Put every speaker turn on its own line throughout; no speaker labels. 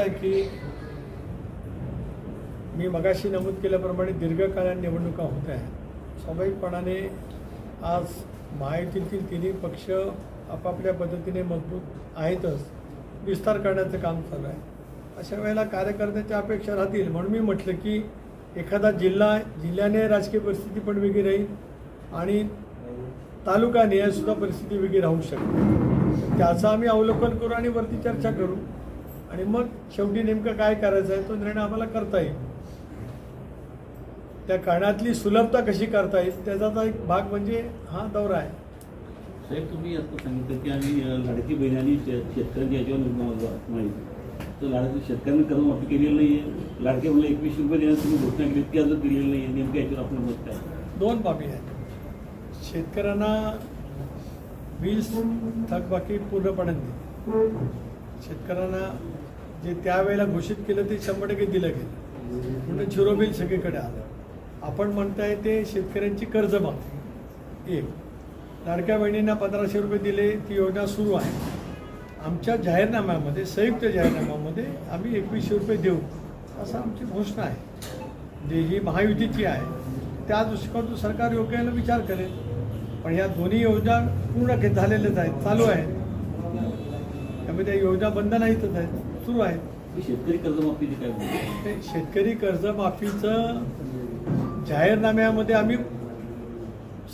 असं आहे की मी मगाशी नमूद केल्याप्रमाणे दीर्घकालीन निवडणुका होत आहे स्वाभाविकपणाने आज महायुतीतील तिन्ही पक्ष आपापल्या पद्धतीने मजबूत आहेतच. विस्तार करण्याचं काम चालू आहे. अशा वेळेला कार्यकर्त्याच्या अपेक्षा राहतील. म्हणून मी म्हटलं की एखादा जिल्हा जिल्ह्याने राजकीय परिस्थिती पण वेगळी राहील आणि तालुका सुद्धा परिस्थिती वेगळी राहू शकते. त्याचं आम्ही अवलोकन करू आणि वरती चर्चा करू. आणि मग शेवटी नेमकं काय करायचं आहे? तो निर्णय आम्हाला करता येईल. त्या कारणातली सुलभता कशी करता येईल त्याचा एक भाग म्हणजे हा दौरा आहे.
साहेब तुम्ही आता सांगितलं की आम्ही लाडकी बहीण आणि शे- शेतकऱ्यांच्या याच्यावर माहिती. तर लाडकी शेतकऱ्यांनी कर्जमाफी केलेली नाही आहे लाडके मुलं एकवीस रुपये देण्यास तुम्ही घोषणा केली ती अजून दिलेली नाही आहे नेमक्या याच्यावर आपलं मत काय?
दोन बाबी आहेत. शेतकऱ्यांना वीज थकबाकी पूर्णपणे दिली शेतकऱ्यांना जे त्यावेळेला घोषित केलं ते शंभर टक्के दिलं गेलं. म्हणून झिरोबिल सगळीकडे आलं. आपण म्हणताय ते शेतकऱ्यांची कर्जमाफी. एक. लाडक्या बहिणींना पंधराशे रुपये दिले ती योजना सुरू आहे. आमच्या जाहीरनाम्यामध्ये संयुक्त जाहीरनाम्यामध्ये आम्ही एकवीसशे रुपये देऊ असं आमची घोषणा आहे. जे ही महायुतीची आहे त्या दृष्टिकोनातून सरकार योग्याला विचार करेल. पण ह्या दोन्ही योजना पूर्ण झालेल्याच आहेत चालू आहेत. त्यामुळे त्या योजना बंद नाहीतच आहेत. सुरू आहेत
शेतकरी कर्जमाफीची काय
शेतकरी कर्जमाफीचं जाहीरनाम्यामध्ये आम्ही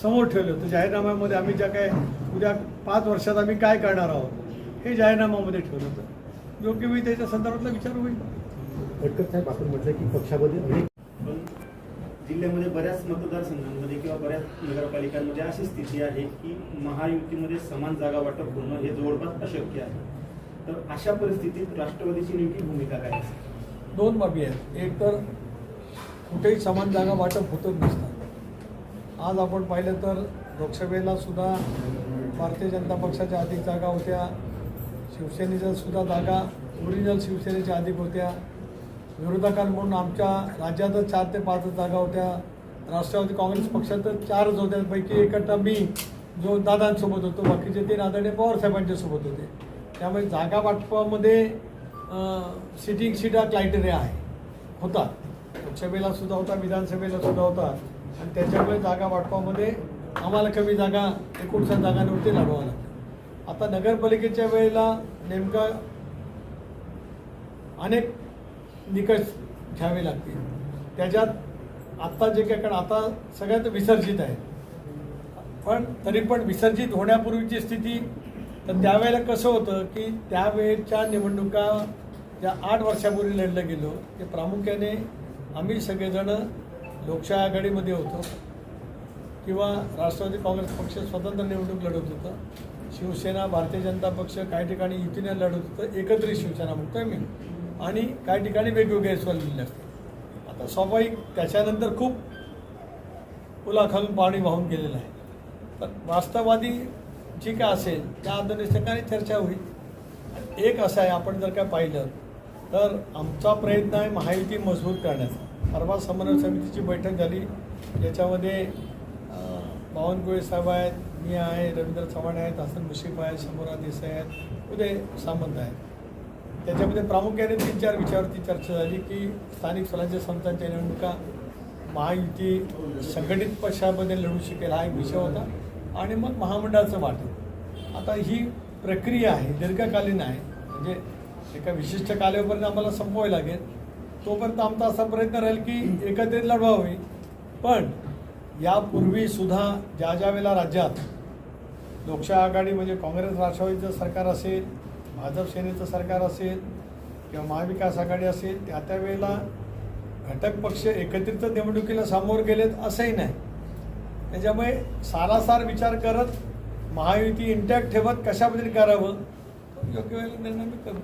समोर ठेवलं होतं. जाहीरनाम्यामध्ये आम्ही ज्या काय उद्या पाच वर्षात आम्ही काय करणार आहोत हे जाहीरनाम्यामध्ये ठेवलं होतं. योग्य वेळी त्याच्या संदर्भातला विचार होईल.
भटकर साहेब आपण म्हटलं की पक्षामध्ये अनेक
पण जिल्ह्यामध्ये बऱ्याच मतदारसंघांमध्ये किंवा बऱ्याच नगरपालिकांमध्ये अशी स्थिती आहे की महायुतीमध्ये समान जागा वाटप होणं हे जवळपास अशक्य आहे. तर अशा परिस्थितीत राष्ट्रवादीची नेमकी भूमिका काय असेल?
दोन बाबी आहेत. एक तर कुठेही समान जागा वाटप होतच नसतात आज आपण पाहिलं तर लोकसभेला सुद्धा भारतीय जनता पक्षाच्या अधिक जागा होत्या. शिवसेनेच्या सुद्धा जागा ओरिजिनल शिवसेनेच्या अधिक होत्या. विरोधकांकडून आमच्या राज्यातच चार ते पाच जागा होत्या. राष्ट्रवादी काँग्रेस पक्षातच चारच होत्या. पैकी एकटा मी जो दादांसोबत होतो. बाकीचे तीन आदरणीय पवारसाहेबांच्या सोबत होते. त्यामुळे जागा वाटपामध्ये सिटिंग सीटा क्लायटेरिया क्रायटेरिया आहे. होता लोकसभेला सुद्धा होता विधानसभेला सुद्धा होता आणि त्याच्यामुळे जागा वाटपामध्ये आम्हाला कमी जागा एकोणसाठ जागांवरती लढवावं लागतं. आता नगरपालिकेच्या वेळेला नेमका अनेक निकष घ्यावे लागतील. त्याच्यात आत्ता जे काय कारण आता सगळ्यात विसर्जित आहे. पण तरी पण विसर्जित होण्यापूर्वीची स्थिती तर त्यावेळेला कसं होतं की त्यावेळेच्या निवडणुका ज्या आठ वर्षापूर्वी लढलं गेलो ते प्रामुख्याने आम्ही सगळेजणं लोकशाही आघाडीमध्ये होतो किंवा राष्ट्रवादी काँग्रेस पक्ष स्वतंत्र निवडणूक लढवत होतं. शिवसेना भारतीय जनता पक्ष काही ठिकाणी युतीने लढत होतं. एकत्रित शिवसेना म्हणतोय मी. आणि काही ठिकाणी वेगवेगळे स्वरलेले असते. आता स्वाभाविक त्याच्यानंतर खूप उलाखालून पाणी वाहून गेलेलं आहे. तर वास्तववादी जी काय असेल त्या अनुषंगाने चर्चा होईल. एक असं आहे आपण जर काय पाहिलं तर आमचा प्रयत्न आहे महायुती मजबूत करण्याचा. परवा समन्वय समितीची बैठक झाली ज्याच्यामध्ये बावनकुळे साहेब आहेत मी आहे रवींद्र चव्हाण आहेत हसन मुशीफ आहेत शंभूराव देसाई आहेत उदय सामंत आहेत. त्याच्यामध्ये प्रामुख्याने तीन चार विषयावरती चर्चा झाली की स्थानिक स्वराज्य संस्थांच्या निवडणुका महायुती संघटित पक्षामध्ये लढू शकेल हा एक विषय होता. आणि मग महामंडळाचं वाटप. आता ही प्रक्रिया आहे दीर्घकालीन आहे. म्हणजे एका विशिष्ट कालावधीपर्यंत आम्हाला संपवावी लागेल. तोपर्यंत आमचा असा प्रयत्न राहील की एकत्रित लढवावी. पण यापूर्वी सुद्धा ज्या ज्या वेळेला राज्यात लोकशाही आघाडी म्हणजे काँग्रेस राष्ट्रवादीचं सरकार असेल भाजप सेनेचं सरकार असेल किंवा महाविकास आघाडी असेल त्या त्या वेळेला घटक पक्ष एकत्रित निवडणुकीला सामोर गेलेत असंही नाही. त्याच्यामुळे सारासार विचार करत महायुती इंटॅक्ट ठेवत कशा पद्धतीने करावं? योग्य वेळेला निर्णय मी करू.